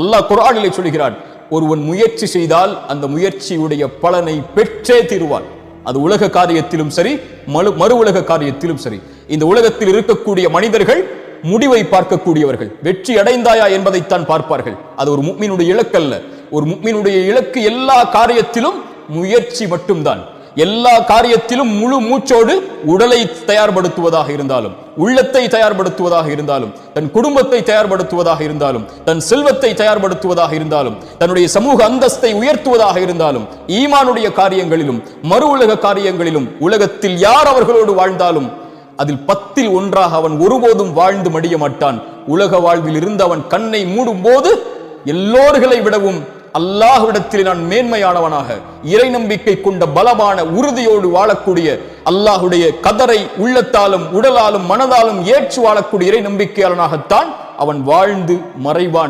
அல்லாஹ் குரானிலே சொல்கிறான் ஒருவன் முயற்சி செய்தால் அந்த முயற்சியுடைய பலனை பெற்றே தீருவான். அது உலக காரியத்திலும் சரி மறு மறு உலக காரியத்திலும் சரி. இந்த உலகத்தில் இருக்கக்கூடிய மனிதர்கள் முடிவை பார்க்கக்கூடியவர்கள். வெற்றி அடைந்தாயா என்பதைத்தான் பார்ப்பார்கள். அது ஒரு முக்மீனுடைய இலக்கல்ல. ஒரு முக்மீனுடைய இலக்கு எல்லா காரியத்திலும் முயற்சி மட்டும்தான். எல்லா காரியத்திலும் முழு மூச்சோடு உடலை தயார்படுத்துவதாக இருந்தாலும் உள்ளத்தை தயார்படுத்துவதாக இருந்தாலும் தன் குடும்பத்தை தயார்படுத்துவதாக இருந்தாலும் தன் செல்வத்தை தயார்படுத்துவதாக இருந்தாலும் தன்னுடைய சமூக அந்தஸ்தை உயர்த்துவதாக இருந்தாலும் ஈமானுடைய காரியங்களிலும் மறு உலக காரியங்களிலும் உலகத்தில் யார் அவர்களோடு வாழ்ந்தாலும் அதில் பத்தில் ஒன்றாக அவன் ஒருபோதும் வாழ்ந்து மடிய மாட்டான். உலக வாழ்வில் இருந்து அவன் கண்ணை மூடும் போது எல்லோர்களை விடவும் அல்லாஹ்விடத்தில் நான் மேன்மையானவனாக இறை நம்பிக்கை கொண்ட பலமான உறுதியோடு வாழக்கூடிய அல்லாஹுடைய கதரை உள்ளத்தாலும் உடலாலும் மனதாலும் ஏற்று வாழக்கூடிய இறை நம்பிக்கையாளனாகத்தான் அவன் வாழ்ந்து மறைவான்.